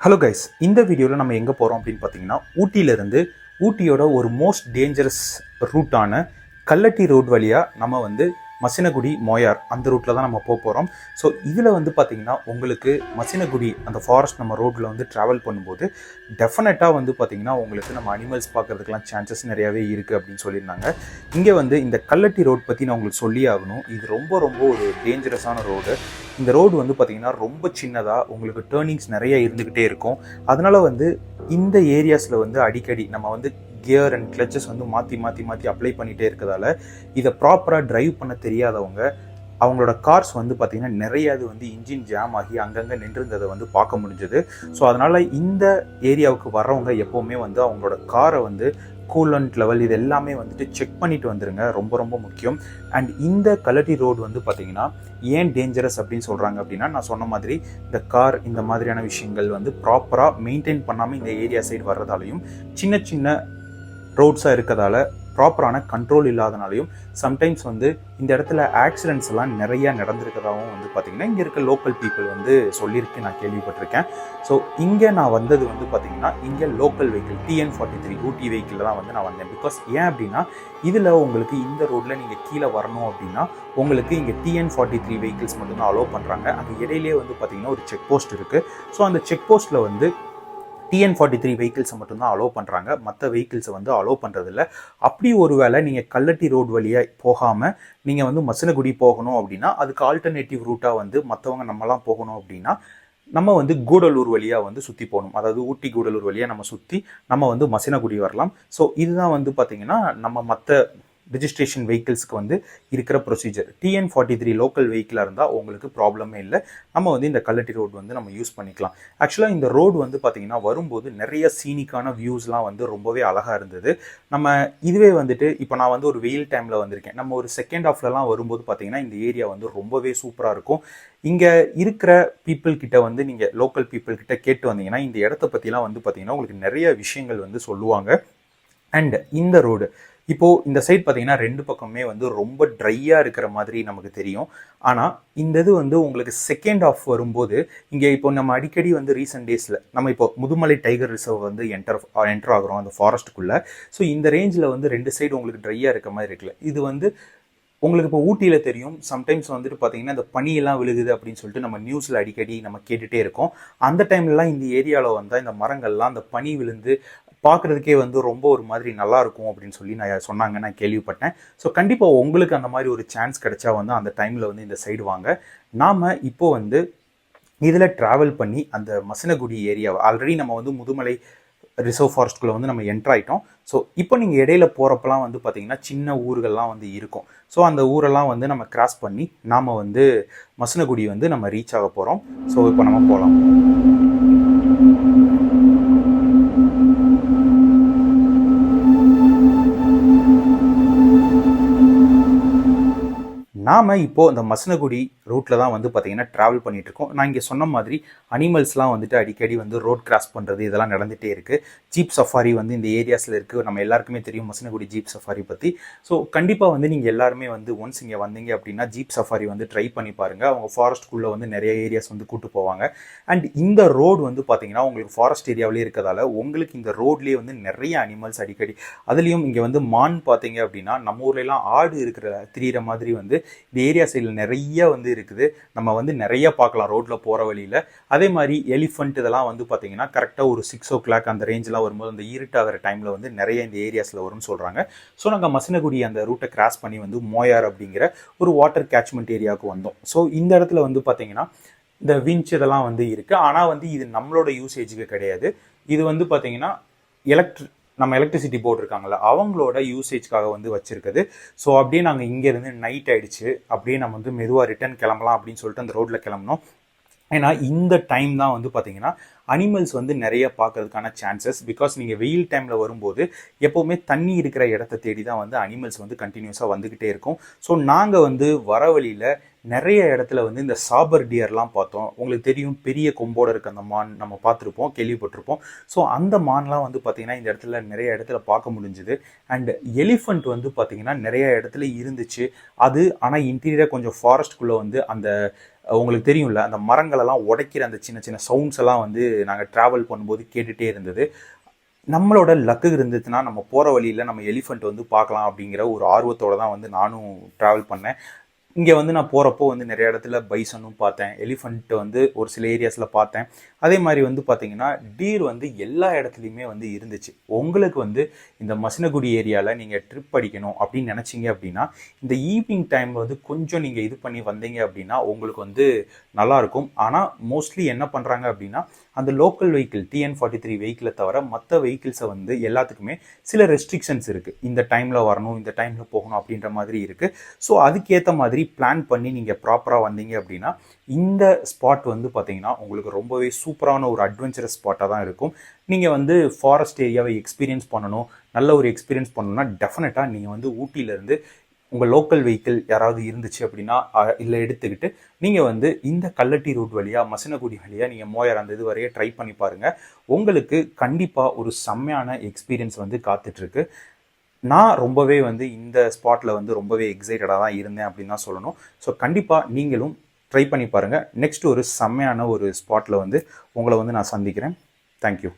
Hello guys இந்த வீடியோவில் நம்ம எங்கே போகிறோம் அப்படின்னு பார்த்தீங்கன்னா ஊட்டியிலேருந்து ஊட்டியோட ஒரு மோஸ்ட் டேஞ்சரஸ் ரூட்டான கல்லட்டி ரோட் வழியாக நம்ம வந்து மசினகுடி மோயார் அந்த ரூட்டில் தான் நம்ம போக போகிறோம் ஸோ இதில் வந்து பார்த்தீங்கன்னா உங்களுக்கு மசினகுடி அந்த ஃபாரஸ்ட் நம்ம ரோட்டில் வந்து ட்ராவல் பண்ணும்போது டெஃபினட்டாக வந்து பார்த்திங்கன்னா உங்களுக்கு நம்ம அனிமல்ஸ் பார்க்குறதுக்கெலாம் சான்சஸ் நிறையாவே இருக்குது அப்படின்னு சொல்லியிருந்தாங்க. இங்கே வந்து இந்த கல்லட்டி ரோட் பற்றி நான் உங்களுக்கு சொல்லி ஆகணும். இது ரொம்ப ரொம்ப ஒரு டேஞ்சரஸான ரோடு இந்த ரோடு வந்து பார்த்திங்கன்னா ரொம்ப சின்னதாக உங்களுக்கு டேர்னிங்ஸ் நிறைய இருந்துக்கிட்டே இருக்கும். அதனால் வந்து இந்த ஏரியாஸில் வந்து அடிக்கடி நம்ம வந்து கியர் அண்ட் கிளச்சஸ் வந்து மாற்றி மாற்றி மாற்றி அப்ளை பண்ணிகிட்டே இருக்கிறதால இதை ப்ராப்பராக ட்ரைவ் பண்ண தெரியாதவங்க அவங்களோட கார்ஸ் வந்து பார்த்திங்கன்னா நிறைய அது வந்து இன்ஜின் ஜாம் ஆகி அங்கங்கே நின்றுருந்ததை வந்து பார்க்க முடிஞ்சது. ஸோ அதனால் இந்த ஏரியாவுக்கு வர்றவங்க எப்போவுமே வந்து அவங்களோட காரை வந்து கூலண்ட் லெவல் இது எல்லாமே வந்துட்டு செக் பண்ணிட்டு வந்துருங்க. ரொம்ப ரொம்ப முக்கியம். அண்ட் இந்த கலட்டி ரோடு வந்து பார்த்தீங்கன்னா ஏன் டேஞ்சரஸ் அப்படின்னு சொல்கிறாங்க அப்படின்னா நான் சொன்ன மாதிரி இந்த கார் இந்த மாதிரியான விஷயங்கள் வந்து ப்ராப்பராக மெயின்டைன் பண்ணாமல் இந்த ஏரியா சைடு வர்றதாலையும் சின்ன சின்ன ரோட்ஸாக இருக்கிறதால ப்ராப்பரான கண்ட்ரோல் இல்லாதனாலையும் சம்டைம்ஸ் வந்து இந்த இடத்துல ஆக்சிடென்ட்ஸ் எல்லாம் நிறையா நடந்திருக்கிறதாவும் வந்து பார்த்தீங்கன்னா இங்கே இருக்க லோக்கல் பீப்புள் வந்து சொல்லியிருக்கு நான் கேள்விப்பட்டிருக்கேன். ஸோ இங்கே நான் வந்தது வந்து பார்த்திங்கன்னா இங்கே local vehicle TN forty three Ooty வெஹிக்கிளில் தான் வந்து நான் வந்தேன். பிகாஸ் ஏன் அப்படின்னா இதில் உங்களுக்கு இந்த ரோட்டில் நீங்கள் கீழே வரணும் அப்படின்னா உங்களுக்கு இங்கே டிஎன் ஃபார்ட்டி த்ரீ வெஹிக்கிள்ஸ் மட்டும்தான் அலோவ் பண்ணுறாங்க அந்த இடையிலே வந்து பார்த்திங்கன்னா ஒரு செக் போஸ்ட் இருக்குது ஸோ அந்த செக் போஸ்ட்டில் வந்து டிஎன் ஃபார்ட்டி த்ரீ வெஹிக்கிள்ஸை மட்டும்தான் அலோவ் பண்ணுறாங்க மற்ற வெஹிக்கிள்ஸை வந்து அலோவ் பண்ணுறதில்ல அப்படி ஒரு வேளை நீங்கள் கல்லட்டி ரோடு வழியாக போகாமல் நீங்கள் வந்து மசனகுடி போகணும் அப்படின்னா அதுக்கு ஆல்டர்னேட்டிவ் ரூட்டாக வந்து மற்றவங்க நம்மலாம் போகணும் அப்படின்னா நம்ம வந்து கூடலூர் வழியாக வந்து சுற்றி போகணும். அதாவது ஊட்டி கூடலூர் வழியாக நம்ம சுற்றி நம்ம வந்து மசினகுடி வரலாம். ஸோ இதுதான் வந்து பார்த்திங்கன்னா நம்ம மற்ற ரிஜிஸ்ட்ரேஷன் வெஹிக்கிள்ஸ்க்கு வந்து இருக்கிற procedure TN forty three local வெஹிக்கிளாக இருந்தால் உங்களுக்கு ப்ராப்ளமே இல்லை. நம்ம வந்து இந்த கல்லட்டி ரோடு வந்து நம்ம யூஸ் பண்ணிக்கலாம். ஆக்சுவலாக இந்த ரோடு வந்து பார்த்திங்கன்னா வரும்போது நிறைய சீனிக்கான வியூஸ்லாம் வந்து ரொம்பவே அழகாக இருந்தது. நம்ம இதுவே வந்துட்டு இப்போ நான் வந்து ஒரு வெயில் டைமில் வந்திருக்கேன். நம்ம ஒரு செகண்ட் ஆஃப்லலாம் வரும்போது பார்த்திங்கன்னா இந்த ஏரியா வந்து ரொம்பவே சூப்பராக இருக்கும். இங்கே இருக்கிற பீப்புள் கிட்ட வந்து நீங்கள் லோக்கல் பீப்புள் கிட்ட கேட்டு வந்தீங்கன்னா இந்த இடத்த பற்றிலாம் வந்து பார்த்திங்கன்னா உங்களுக்கு நிறைய விஷயங்கள் வந்து சொல்லுவாங்க. அண்ட் இந்த ரோடு இப்போது இந்த சைட் பார்த்தீங்கன்னா ரெண்டு பக்கமே வந்து ரொம்ப ட்ரையாக இருக்கிற மாதிரி நமக்கு தெரியும். ஆனால் இந்த இது வந்து உங்களுக்கு செகண்ட் ஆஃப் வரும்போது இங்கே இப்போ நம்ம அடிக்கடி வந்து ரீசெண்ட் டேஸில் நம்ம இப்போ முதுமலை டைகர் ரிசர்வ் வந்து என்டர் என்டர் ஆகிறோம் அந்த ஃபாரஸ்ட்டுக்குள்ளே ஸோ இந்த ரேஞ்சில் வந்து ரெண்டு சைடு உங்களுக்கு ட்ரையாக இருக்க மாதிரி இருக்குல்ல. இது வந்து உங்களுக்கு இப்போ ஊட்டியில் தெரியும். சம்டைம்ஸ் வந்துட்டு பார்த்தீங்கன்னா இந்த பனியெல்லாம் விழுகுது அப்படின்னு சொல்லிட்டு நம்ம நியூஸில் அடிக்கடி நம்ம கேட்டுகிட்டே இருக்கோம். அந்த டைம்லலாம் இந்த ஏரியாவில் வந்தால் இந்த மரங்கள்லாம் அந்த பனி விழுந்து பார்க்குறதுக்கே வந்து ரொம்ப ஒரு மாதிரி நல்லா இருக்கும் அப்படின்னு சொல்லி நான் சொன்னாங்க நான் கேள்விப்பட்டேன். ஸோ கண்டிப்பாக உங்களுக்கு அந்த மாதிரி ஒரு சான்ஸ் கிடைச்சா வந்து அந்த டைமில் வந்து இந்த சைடு வாங்க. நாம் இப்போ வந்து இதில் ட்ராவல் பண்ணி அந்த மசனகுடி ஏரியாவை ஆல்ரெடி நம்ம வந்து முதுமலை ரிசர்வ் ஃபாரஸ்ட்குள்ளே வந்து நம்ம என்ட்ரு ஆகிட்டோம் ஸோ இப்போ நீங்கள் இடையில போகிறப்பெல்லாம் வந்து பார்த்திங்கன்னா சின்ன ஊர்கள்லாம் வந்து இருக்கும். ஸோ அந்த ஊரெல்லாம் வந்து நம்ம கிராஸ் பண்ணி நாம் வந்து மசனகுடி வந்து நம்ம ரீச் ஆக போகிறோம் ஸோ இப்போ நம்ம போகலாம் நாம் இப்போது இந்த மசனகுடி ரூட்டில் தான் வந்து பார்த்திங்கன்னா ட்ராவல் பண்ணிகிட்ருக்கோம் நான் இங்கே சொன்ன மாதிரி அனிமல்ஸ்லாம் வந்துட்டு அடிக்கடி வந்து ரோட் கிராஸ் பண்ணுறது இதெல்லாம் நடந்துகிட்டே இருக்குது ஜீப் சஃபாரி வந்து இந்த ஏரியாஸில் இருக்குது நம்ம எல்லாருக்குமே தெரியும் மசனகுடி ஜீப் சஃபாரி பற்றி ஸோ கண்டிப்பாக வந்து நீங்கள் எல்லாருமே வந்து ஒன்ஸ் இங்கே வந்தீங்க அப்படின்னா ஜீப் சஃபாரி வந்து ட்ரை பண்ணி பாருங்கள் அவங்க ஃபாரஸ்ட்குள்ளே வந்து நிறைய ஏரியாஸ் வந்து கூட்டு போவாங்க. அண்ட் இந்த ரோடு வந்து பார்த்திங்கன்னா உங்களுக்கு ஃபாரஸ்ட் ஏரியாவிலே இருக்கிறதால உங்களுக்கு இந்த ரோட்லேயே வந்து நிறைய அனிமல்ஸ் அடிக்கடி. அதுலேயும் இங்கே வந்து மான் பார்த்தீங்க அப்படின்னா நம்ம ஊர்லலாம் ஆடு இருக்கிற திரியிற மாதிரி வந்து இந்த ஏரியா சைடில் நிறைய வந்து இருக்குது. நம்ம வந்து நிறைய பார்க்கலாம் ரோட்டில் போகிற வழியில். அதே மாதிரி எலிஃபண்ட் இதெல்லாம் வந்து பார்த்தீங்கன்னா கரெக்டாக ஒரு சிக்ஸ் ஓ கிளாக் அந்த ரேஞ்செலாம் வரும்போது அந்த இருட்டாகிற டைமில் வந்து நிறைய இந்த ஏரியாஸில் வரும்னு சொல்கிறாங்க ஸோ நாங்கள் மசினகுடி அந்த ரூட்டை கிராஸ் பண்ணி வந்து மோயார் அப்படிங்கிற ஒரு வாட்டர் கேட்ச்மெண்ட் ஏரியாவுக்கு வந்தோம். ஸோ இந்த இடத்துல வந்து பார்த்தீங்கன்னா இந்த விஞ்ச் இதெல்லாம் வந்து இருக்குது ஆனால் வந்து இது நம்மளோட யூசேஜுக்கு கிடையாது. இது வந்து பார்த்தீங்கன்னா எலக்ட்ரி நம்ம எலக்ட்ரிசிட்டி போர்டு இருக்காங்கல்ல அவங்களோட யூசேஜ்க்காக வந்து வச்சிருக்குது. ஸோ அப்படியே நாங்கள் இங்கேருந்து நைட் ஆயிடுச்சு. அப்படியே நம்ம வந்து மெதுவாக ரிட்டர்ன் கிளம்பலாம் அப்படின்னு சொல்லிட்டு அந்த ரோட்டில் கிளம்புனோம். ஏன்னா இந்த டைம் தான் வந்து பார்த்தீங்கன்னா அனிமல்ஸ் வந்து நிறைய பார்க்கறதுக்கான சான்சஸ் பிகாஸ் நீங்கள் வெயில் டைமில் வரும்போது எப்போவுமே தண்ணி இருக்கிற இடத்த தேடி தான் வந்து அனிமல்ஸ் வந்து கண்டினியூஸாக வந்துக்கிட்டே இருக்கும். ஸோ நாங்கள் வந்து வர வழியில் நிறைய இடத்துல வந்து இந்த சாபர் டியர்லாம் பார்த்தோம். உங்களுக்கு தெரியும் பெரிய கொம்போடு இருக்க அந்த மான் நம்ம பார்த்துருப்போம் கேள்விப்பட்டிருப்போம். ஸோ அந்த மான்லாம் வந்து பார்த்திங்கன்னா இந்த இடத்துல நிறைய இடத்துல பார்க்க முடிஞ்சுது. அண்ட் எலிஃபண்ட் வந்து பார்த்திங்கன்னா நிறைய இடத்துல இருந்துச்சு. அது ஆனால் இன்டீரியராக கொஞ்சம் ஃபாரஸ்ட்குள்ளே வந்து அந்த உங்களுக்கு தெரியும்ல அந்த மரங்களெல்லாம் உடைக்கிற அந்த சின்ன சின்ன சவுண்ட்ஸ் எல்லாம் வந்து நாங்கள் ட்ராவல் பண்ணும்போது கேட்டுகிட்டே இருந்தது. நம்மளோட லக்கு இருந்துச்சுன்னா நம்ம போகிற வழியில் நம்ம எலிஃபண்ட் வந்து பார்க்கலாம் அப்படிங்கிற ஒரு ஆர்வத்தோட தான் வந்து நானும் ட்ராவல் பண்ணேன். இங்கே வந்து நான் போகிறப்போ வந்து நிறைய இடத்துல பைசனும் பார்த்தேன். எலிஃபண்ட்டு வந்து ஒரு சில ஏரியாஸில் பார்த்தேன். அதே மாதிரி வந்து பார்த்தீங்கன்னா டீர் வந்து எல்லா இடத்துலையுமே வந்து இருந்துச்சு. உங்களுக்கு வந்து இந்த மசினகுடி ஏரியாவில் நீங்கள் ட்ரிப் அடிக்கணும் அப்படின்னு நினச்சிங்க அப்படின்னா இந்த ஈவினிங் டைமில் வந்து கொஞ்சம் நீங்கள் இது பண்ணி வந்தீங்க அப்படின்னா உங்களுக்கு வந்து நல்லாயிருக்கும் ஆனால் மோஸ்ட்லி என்ன பண்ணுறாங்க அப்படின்னா அந்த local vehicle TN forty three வெஹிக்கிளை தவிர மற்ற வெஹிக்கிள்ஸை வந்து எல்லாத்துக்குமே சில ரெஸ்ட்ரிக்ஷன்ஸ் இருக்குது இந்த டைமில் வரணும் இந்த டைமில் போகணும் அப்படின்ற மாதிரி இருக்குது ஸோ அதுக்கேற்ற மாதிரி பிளான் பண்ணி நீங்கள் ப்ராப்பராக வந்தீங்க அப்படின்னா இந்த ஸ்பாட் வந்து பார்த்தீங்கன்னா உங்களுக்கு ரொம்பவே சூப்பரான ஒரு அட்வென்ச்சரஸ் ஸ்பாட்டாக தான் இருக்கும். நீங்கள் வந்து ஃபாரஸ்ட் ஏரியாவை எக்ஸ்பீரியன்ஸ் பண்ணணும். நல்ல ஒரு எக்ஸ்பீரியன்ஸ் பண்ணணும்னா டெஃபினட்டாக நீங்கள் வந்து ஊட்டியிலேருந்து உங்கள் லோக்கல் வெஹிக்கிள் யாராவது இருந்துச்சு அப்படின்னா இல்லை எடுத்துக்கிட்டு நீங்கள் வந்து இந்த கல்லட்டி ரூட் வழியாக மசினகுடி வழியாக நீங்கள் மோயர் அந்த இது வரைய ட்ரை பண்ணி பாருங்கள் உங்களுக்கு கண்டிப்பாக ஒரு செம்மையான எக்ஸ்பீரியன்ஸ் வந்து காத்துட்ருக்கு. நான் ரொம்பவே வந்து இந்த ஸ்பாட்டில் வந்து ரொம்பவே எக்ஸைட்டடாக தான் இருந்தேன் அப்படின்னு தான் சொல்லணும். ஸோ கண்டிப்பாக நீங்களும் ட்ரை பண்ணி பாருங்கள் நெக்ஸ்ட் ஒரு செம்மையான ஒரு ஸ்பாட்டில் வந்து உங்களை வந்து நான் சந்திக்கிறேன். தேங்க்யூ